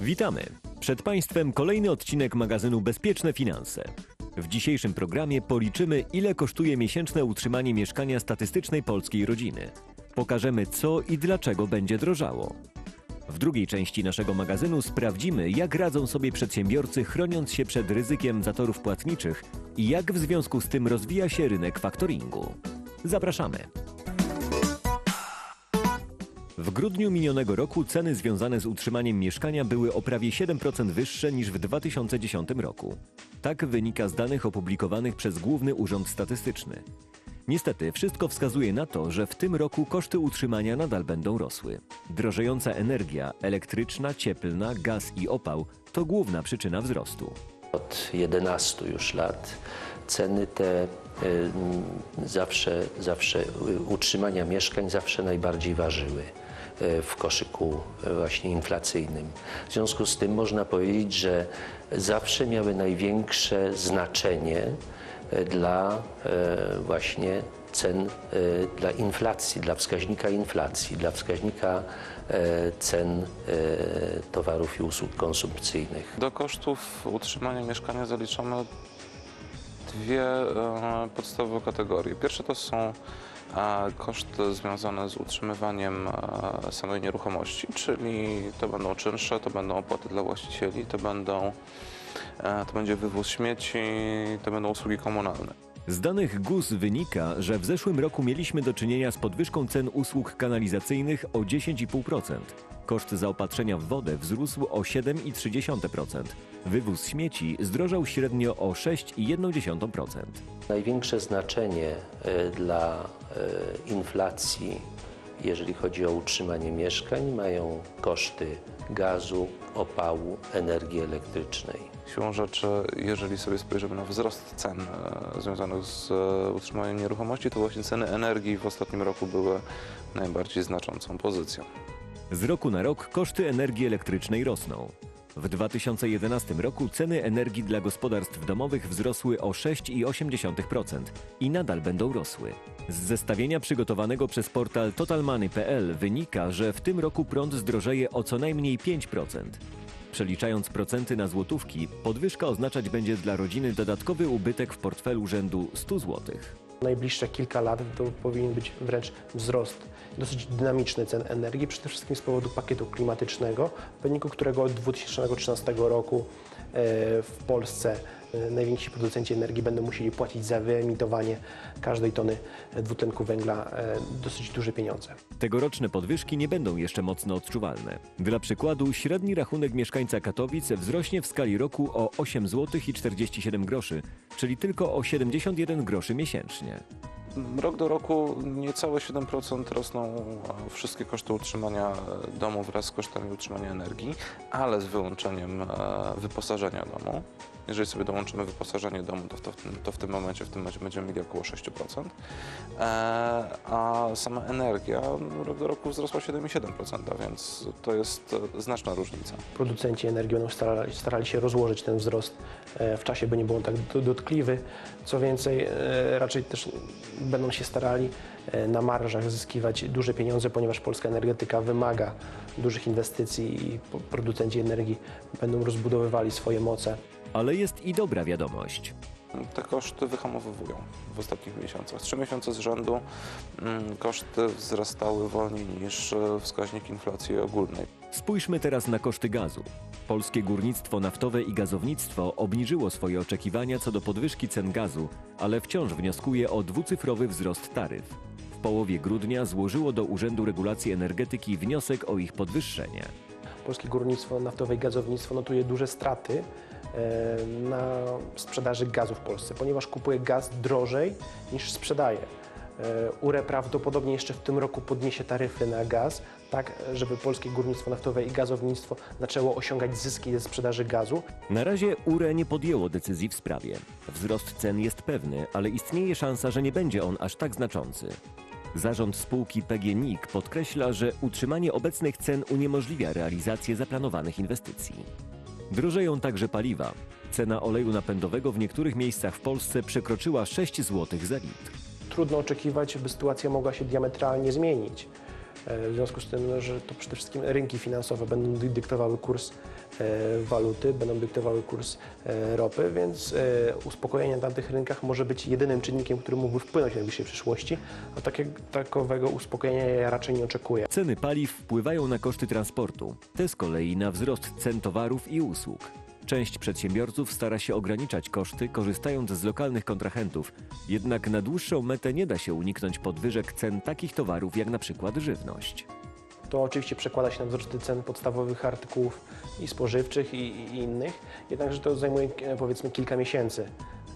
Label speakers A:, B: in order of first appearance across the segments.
A: Witamy! Przed Państwem kolejny odcinek magazynu Bezpieczne Finanse. W dzisiejszym programie policzymy, ile kosztuje miesięczne utrzymanie mieszkania statystycznej polskiej rodziny. Pokażemy, co i dlaczego będzie drożało. W drugiej części naszego magazynu sprawdzimy, jak radzą sobie przedsiębiorcy, chroniąc się przed ryzykiem zatorów płatniczych i jak w związku z tym rozwija się rynek faktoringu. Zapraszamy! W grudniu minionego roku ceny związane z utrzymaniem mieszkania były o prawie 7% wyższe niż w 2010 roku. Tak wynika z danych opublikowanych przez Główny Urząd Statystyczny. Niestety, wszystko wskazuje na to, że w tym roku koszty utrzymania nadal będą rosły. Drożejąca energia elektryczna, cieplna, gaz i opał to główna przyczyna wzrostu.
B: Od 11 już lat ceny te y, zawsze, zawsze y, utrzymania mieszkań zawsze najbardziej ważyły w koszyku y, właśnie inflacyjnym. W związku z tym można powiedzieć, że zawsze miały największe znaczenie y, dla właśnie cen, dla inflacji, dla wskaźnika inflacji, dla wskaźnika cen towarów i usług konsumpcyjnych.
C: Do kosztów utrzymania mieszkania zaliczamy dwie e, podstawowe kategorie. Pierwsze to są e, koszty związane z utrzymywaniem e, samej nieruchomości, czyli to będą czynsze, to będą opłaty dla właścicieli, to, będą, e, to będzie wywóz śmieci, to będą usługi komunalne.
A: Z danych GUS wynika, że w zeszłym roku mieliśmy do czynienia z podwyżką cen usług kanalizacyjnych o 10,5%. Koszt zaopatrzenia w wodę wzrósł o 7,3%. Wywóz śmieci zdrożał średnio o 6,1%.
B: Największe znaczenie e, dla e, inflacji, jeżeli chodzi o utrzymanie mieszkań, mają koszty gazu, opału, energii elektrycznej.
C: Siłą rzeczy, jeżeli sobie spojrzymy na wzrost cen e, związanych z e, utrzymaniem nieruchomości, to właśnie ceny energii w ostatnim roku były najbardziej znaczącą pozycją.
A: Z roku na rok koszty energii elektrycznej rosną. W 2011 roku ceny energii dla gospodarstw domowych wzrosły o 6,8% i nadal będą rosły. Z zestawienia przygotowanego przez portal totalmoney.pl wynika, że w tym roku prąd zdrożeje o co najmniej 5%. Przeliczając procenty na złotówki, podwyżka oznaczać będzie dla rodziny dodatkowy ubytek w portfelu rzędu 100 złotych.
D: Najbliższe kilka lat to powinien być wręcz wzrost dosyć dynamiczny cen energii, przede wszystkim z powodu pakietu klimatycznego, w wyniku którego od 2013 roku e, w Polsce najwięksi producenci energii będą musieli płacić za wyemitowanie każdej tony dwutlenku węgla e, dosyć duże pieniądze.
A: Tegoroczne podwyżki nie będą jeszcze mocno odczuwalne. Dla przykładu, średni rachunek mieszkańca Katowic wzrośnie w skali roku o 8 zł i 47 groszy, czyli tylko o 71 groszy miesięcznie.
C: Rok do roku niecałe 7% rosną e, wszystkie koszty utrzymania e, domu wraz z kosztami utrzymania energii, ale z wyłączeniem e, wyposażenia domu. Jeżeli sobie dołączymy wyposażenie domu, to w, to, to w tym momencie w tym momencie będziemy mieli około 6%. E, a sama energia no, rok do roku wzrosła 7,7%, więc to jest e, znaczna różnica.
D: Producenci energii będą starali, starali się rozłożyć ten wzrost e, w czasie, by nie był on tak do- dotkliwy. Co więcej, raczej też będą się starali na marżach zyskiwać duże pieniądze, ponieważ polska energetyka wymaga dużych inwestycji i producenci energii będą rozbudowywali swoje moce.
A: Ale jest i dobra wiadomość.
C: Te koszty wyhamowywują w ostatnich miesiącach. Trzy miesiące z rzędu mm, koszty wzrastały wolniej niż e, wskaźnik inflacji ogólnej.
A: Spójrzmy teraz na koszty gazu. Polskie górnictwo naftowe i gazownictwo obniżyło swoje oczekiwania co do podwyżki cen gazu, ale wciąż wnioskuje o dwucyfrowy wzrost taryf. W połowie grudnia złożyło do Urzędu Regulacji Energetyki wniosek o ich podwyższenie.
D: Polskie górnictwo naftowe i gazownictwo notuje duże straty na sprzedaży gazu w Polsce, ponieważ kupuje gaz drożej niż sprzedaje. E, URE prawdopodobnie jeszcze w tym roku podniesie taryfy na gaz, tak żeby polskie górnictwo naftowe i gazownictwo zaczęło osiągać zyski ze sprzedaży gazu.
A: Na razie URE nie podjęło decyzji w sprawie. Wzrost cen jest pewny, ale istnieje szansa, że nie będzie on aż tak znaczący. Zarząd spółki PGNiG podkreśla, że utrzymanie obecnych cen uniemożliwia realizację zaplanowanych inwestycji. Drożeją także paliwa. Cena oleju napędowego w niektórych miejscach w Polsce przekroczyła 6 zł za litr.
D: Trudno oczekiwać, by sytuacja mogła się diametralnie zmienić. E, W związku z tym, no, że to przede wszystkim rynki finansowe będą dy- dyktowały kurs e, waluty, będą dyktowały kurs e, ropy, więc uspokojenie na tych rynkach może być jedynym czynnikiem, który mógłby wpłynąć w najbliższej przyszłości, a takiego, takowego uspokojenia ja raczej nie oczekuję.
A: Ceny paliw wpływają na koszty transportu, te z kolei na wzrost cen towarów i usług. Część przedsiębiorców stara się ograniczać koszty, korzystając z lokalnych kontrahentów, jednak na dłuższą metę nie da się uniknąć podwyżek cen takich towarów jak na przykład żywność.
D: To oczywiście przekłada się na wzrosty cen podstawowych artykułów i spożywczych i, i innych, jednakże to zajmuje e, powiedzmy kilka miesięcy,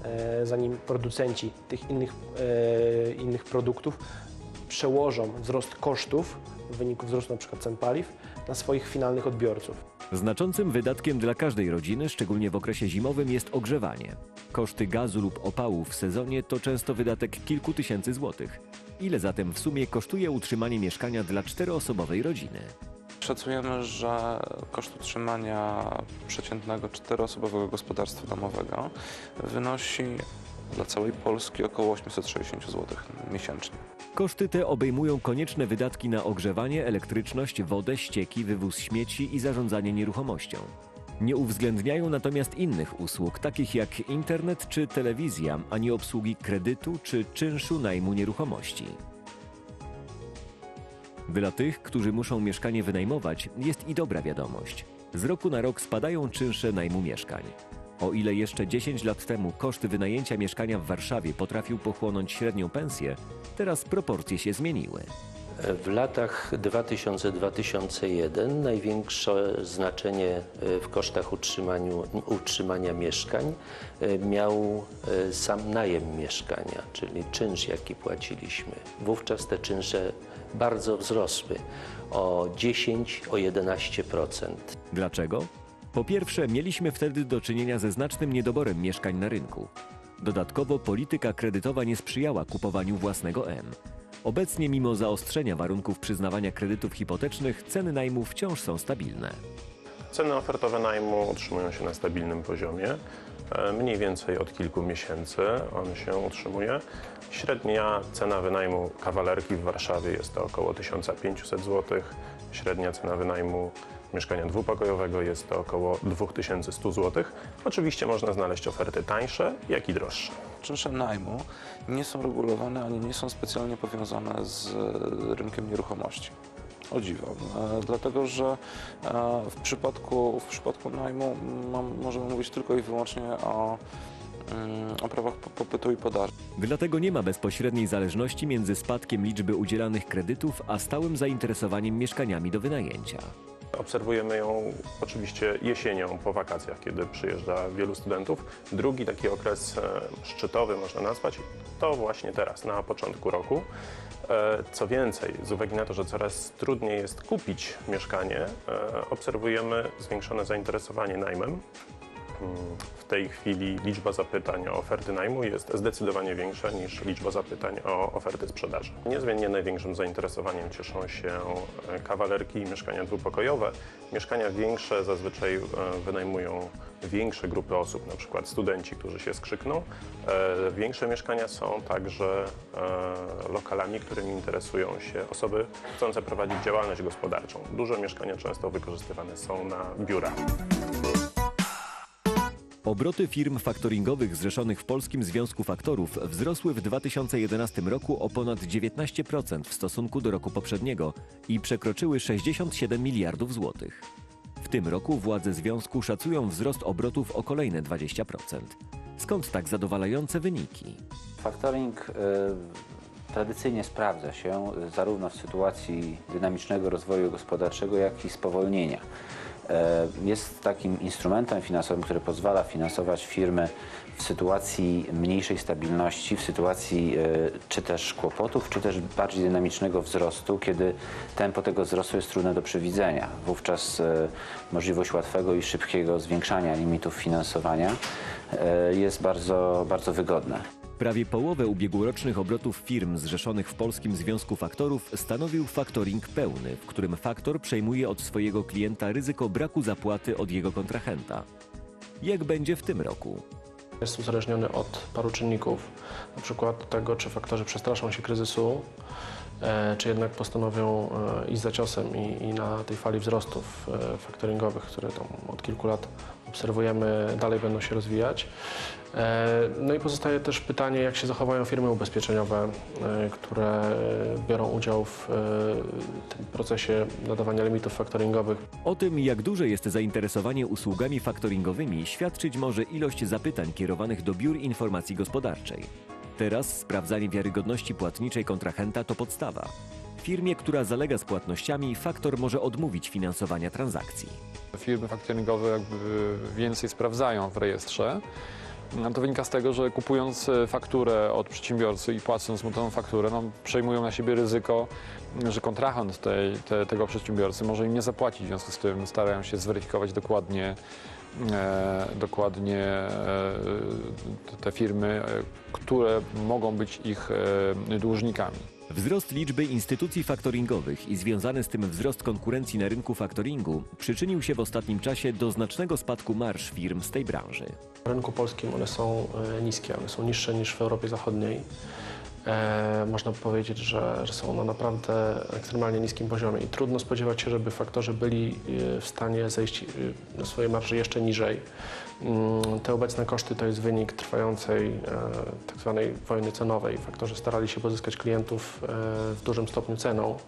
D: e, zanim producenci tych innych, e, innych produktów przełożą wzrost kosztów w wyniku wzrostu przykład cen paliw na swoich finalnych odbiorców.
A: Znaczącym wydatkiem dla każdej rodziny, szczególnie w okresie zimowym, jest ogrzewanie. Koszty gazu lub opału w sezonie to często wydatek kilku tysięcy złotych. Ile zatem w sumie kosztuje utrzymanie mieszkania dla czteroosobowej rodziny?
C: Szacujemy, że koszt utrzymania przeciętnego czteroosobowego gospodarstwa domowego wynosi dla całej Polski około 860 zł miesięcznie.
A: Koszty te obejmują konieczne wydatki na ogrzewanie, elektryczność, wodę, ścieki, wywóz śmieci i zarządzanie nieruchomością. Nie uwzględniają natomiast innych usług, takich jak internet czy telewizja, ani obsługi kredytu czy czynszu najmu nieruchomości. Dla tych, którzy muszą mieszkanie wynajmować, jest i dobra wiadomość. Z roku na rok spadają czynsze najmu mieszkań. O ile jeszcze 10 lat temu koszt wynajęcia mieszkania w Warszawie potrafił pochłonąć średnią pensję, teraz proporcje się zmieniły.
B: W latach 2000-2001 największe znaczenie e, w kosztach utrzymania mieszkań e, miał e, sam najem mieszkania, czyli czynsz, jaki płaciliśmy. Wówczas te czynsze bardzo wzrosły o 10, o 11%.
A: Dlaczego? Po pierwsze, mieliśmy wtedy do czynienia ze znacznym niedoborem mieszkań na rynku. Dodatkowo polityka kredytowa nie sprzyjała kupowaniu własnego M. Obecnie, mimo zaostrzenia warunków przyznawania kredytów hipotecznych, ceny najmu wciąż są stabilne.
E: Ceny ofertowe najmu utrzymują się na stabilnym poziomie. E, Mniej więcej od kilku miesięcy on się utrzymuje. Średnia cena wynajmu kawalerki w Warszawie jest to około 1500 zł. Średnia cena wynajmu mieszkania dwupokojowego jest to około 2100 zł. Oczywiście można znaleźć oferty tańsze, jak i droższe.
C: Czynsze najmu nie są regulowane ani nie są specjalnie powiązane z e, rynkiem nieruchomości. O dziwo, e, dlatego że e, w przypadku, w przypadku najmu mam, możemy mówić tylko i wyłącznie o, mm, o prawach po- popytu i podaży.
A: Dlatego nie ma bezpośredniej zależności między spadkiem liczby udzielanych kredytów a stałym zainteresowaniem mieszkaniami do wynajęcia.
E: Obserwujemy ją oczywiście jesienią po wakacjach, kiedy przyjeżdża wielu studentów. Drugi taki okres e, szczytowy, można nazwać, to właśnie teraz, na początku roku. E, Co więcej, z uwagi na to, że coraz trudniej jest kupić mieszkanie, e, obserwujemy zwiększone zainteresowanie najmem. Mm, W tej chwili liczba zapytań o oferty najmu jest zdecydowanie większa niż liczba zapytań o oferty sprzedaży. Niezmiennie największym zainteresowaniem cieszą się e, kawalerki i mieszkania dwupokojowe. Mieszkania większe zazwyczaj e, wynajmują większe grupy osób, na przykład studenci, którzy się skrzykną. E, Większe mieszkania są także lokalami, którymi interesują się osoby chcące prowadzić działalność gospodarczą. Duże mieszkania często wykorzystywane są na biura.
A: Obroty firm faktoringowych zrzeszonych w Polskim Związku Faktorów wzrosły w 2011 roku o ponad 19% w stosunku do roku poprzedniego i przekroczyły 67 miliardów złotych. W tym roku władze związku szacują wzrost obrotów o kolejne 20%. Skąd tak zadowalające wyniki?
F: Faktoring y, tradycyjnie sprawdza się y, zarówno w sytuacji dynamicznego rozwoju gospodarczego, jak i spowolnienia. Y, Jest takim instrumentem finansowym, który pozwala finansować firmy w sytuacji mniejszej stabilności, w sytuacji y, czy też kłopotów, czy też bardziej dynamicznego wzrostu, kiedy tempo tego wzrostu jest trudne do przewidzenia. Wówczas y, możliwość łatwego i szybkiego zwiększania limitów finansowania jest bardzo, bardzo wygodna.
A: Prawie połowę ubiegłorocznych obrotów firm zrzeszonych w Polskim Związku Faktorów stanowił faktoring pełny, w którym faktor przejmuje od swojego klienta ryzyko braku zapłaty od jego kontrahenta. Jak będzie w tym roku?
D: Jest uzależniony od paru czynników, na przykład tego, czy faktorzy przestraszą się kryzysu,
G: e, czy jednak postanowią e, iść za ciosem i, i na tej fali wzrostów e, faktoringowych, które tam od kilku lat obserwujemy, dalej będą się rozwijać. E, No i pozostaje też pytanie, jak się zachowają firmy ubezpieczeniowe, e, które biorą udział w e, tym procesie nadawania limitów faktoringowych.
A: O tym, jak duże jest zainteresowanie usługami faktoringowymi, świadczyć może ilość zapytań kierowanych do biur informacji gospodarczej. Teraz sprawdzanie wiarygodności płatniczej kontrahenta to podstawa. Firmie, która zalega z płatnościami, faktor może odmówić finansowania transakcji.
H: Firmy faktoringowe jakby więcej sprawdzają w rejestrze. No to wynika z tego, że kupując e, fakturę od przedsiębiorcy i płacąc mu tę fakturę, no, przejmują na siebie ryzyko, że kontrahent tej, te, tego przedsiębiorcy może im nie zapłacić. W związku z tym starają się zweryfikować dokładnie, e, dokładnie e, te firmy, e, które mogą być ich e, dłużnikami.
A: Wzrost liczby instytucji faktoringowych i związany z tym wzrost konkurencji na rynku faktoringu przyczynił się w ostatnim czasie do znacznego spadku marż firm z tej branży.
G: W rynku polskim one są e, niskie, one są niższe niż w Europie Zachodniej. E, można powiedzieć, że, że są na naprawdę ekstremalnie niskim poziomie i trudno spodziewać się, żeby faktorzy byli e, w stanie zejść e, na swoje marże jeszcze niżej. Mm, Te obecne koszty to jest wynik trwającej e, tak zwanej wojny cenowej. Faktorzy starali się pozyskać klientów w dużym stopniu ceną.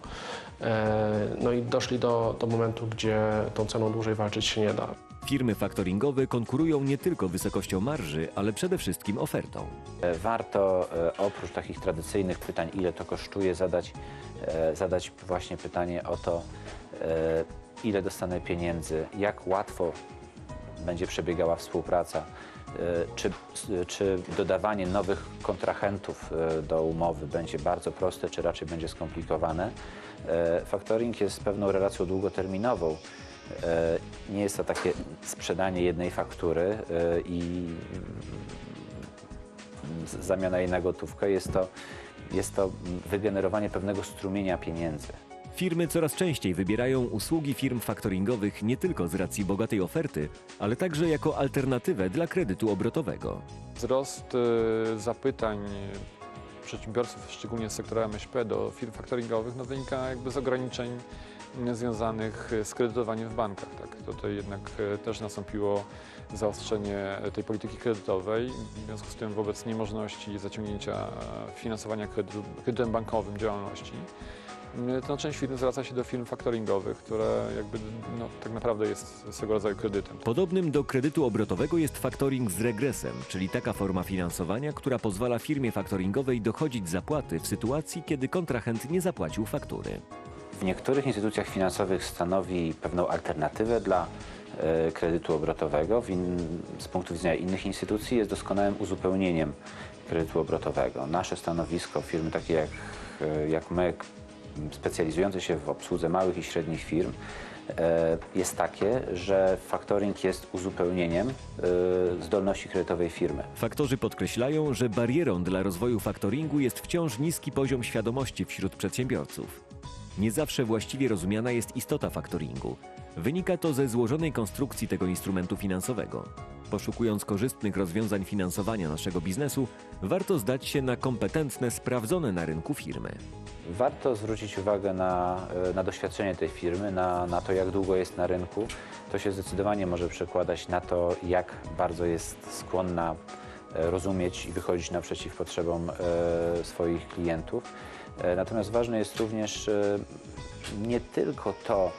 G: No i doszli do, do momentu, gdzie tą ceną dłużej walczyć się nie da.
A: Firmy faktoringowe konkurują nie tylko wysokością marży, ale przede wszystkim ofertą.
F: E, Warto e, oprócz takich tradycyjnych pytań, ile to kosztuje, zadać, e, zadać właśnie pytanie o to, ile dostanę pieniędzy, jak łatwo będzie przebiegała współpraca, czy, czy dodawanie nowych kontrahentów do umowy będzie bardzo proste, czy raczej będzie skomplikowane. Faktoring jest pewną relacją długoterminową. E, Nie jest to takie sprzedanie jednej faktury e, i z- zamiana jej na gotówkę. Jest to, jest to wygenerowanie pewnego strumienia pieniędzy.
A: Firmy coraz częściej wybierają usługi firm faktoringowych nie tylko z racji bogatej oferty, ale także jako alternatywę dla kredytu obrotowego.
H: Wzrost e, zapytań przedsiębiorców, szczególnie z sektora MŚP, do firm faktoringowych, no, wynika jakby z ograniczeń związanych z kredytowaniem w bankach. Tak? Tutaj jednak e, też nastąpiło zaostrzenie tej polityki kredytowej, w związku z tym wobec niemożności zaciągnięcia e, finansowania kredytu, kredytem bankowym działalności, to część firm zwraca się do firm faktoringowych, które jakby no, tak naprawdę jest swego rodzaju kredytem.
A: Podobnym do kredytu obrotowego jest faktoring z regresem, czyli taka forma finansowania, która pozwala firmie faktoringowej dochodzić zapłaty w sytuacji, kiedy kontrahent nie zapłacił faktury.
F: W niektórych instytucjach finansowych stanowi pewną alternatywę dla e, kredytu obrotowego. In, z punktu widzenia innych instytucji jest doskonałym uzupełnieniem kredytu obrotowego. Nasze stanowisko, firmy takie jak, e, jak my, specjalizujące się w obsłudze małych i średnich firm, e, jest takie, że faktoring jest uzupełnieniem zdolności kredytowej firmy.
A: Faktorzy podkreślają, że barierą dla rozwoju faktoringu jest wciąż niski poziom świadomości wśród przedsiębiorców. Nie zawsze właściwie rozumiana jest istota faktoringu. Wynika to ze złożonej konstrukcji tego instrumentu finansowego. Poszukując korzystnych rozwiązań finansowania naszego biznesu, warto zdać się na kompetentne, sprawdzone na rynku firmy.
F: Warto zwrócić uwagę na, e, na doświadczenie tej firmy, na, na to, jak długo jest na rynku. To się zdecydowanie może przekładać na to, jak bardzo jest skłonna e, rozumieć i wychodzić naprzeciw potrzebom e, swoich klientów. E, Natomiast ważne jest również e, nie tylko to,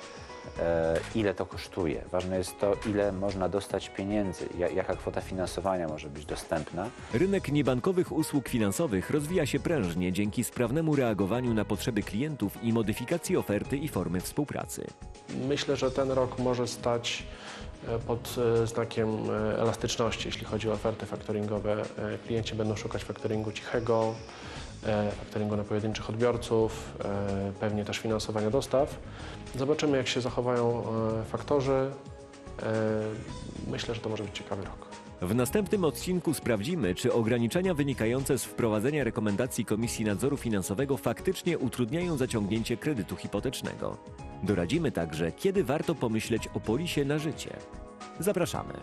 F: e, ile to kosztuje. Ważne jest to, ile można dostać pieniędzy, ja- jaka kwota finansowania może być dostępna.
A: Rynek niebankowych usług finansowych rozwija się prężnie dzięki sprawnemu reagowaniu na potrzeby klientów i modyfikacji oferty i formy współpracy.
G: Myślę, że ten rok może stać pod znakiem elastyczności, jeśli chodzi o oferty faktoringowe. Klienci będą szukać faktoringu cichego, faktoringu na pojedynczych odbiorców, e, pewnie też finansowania dostaw. Zobaczymy, jak się zachowają e, faktorzy. E, Myślę, że to może być ciekawy rok.
A: W następnym odcinku sprawdzimy, czy ograniczenia wynikające z wprowadzenia rekomendacji Komisji Nadzoru Finansowego faktycznie utrudniają zaciągnięcie kredytu hipotecznego. Doradzimy także, kiedy warto pomyśleć o polisie na życie. Zapraszamy.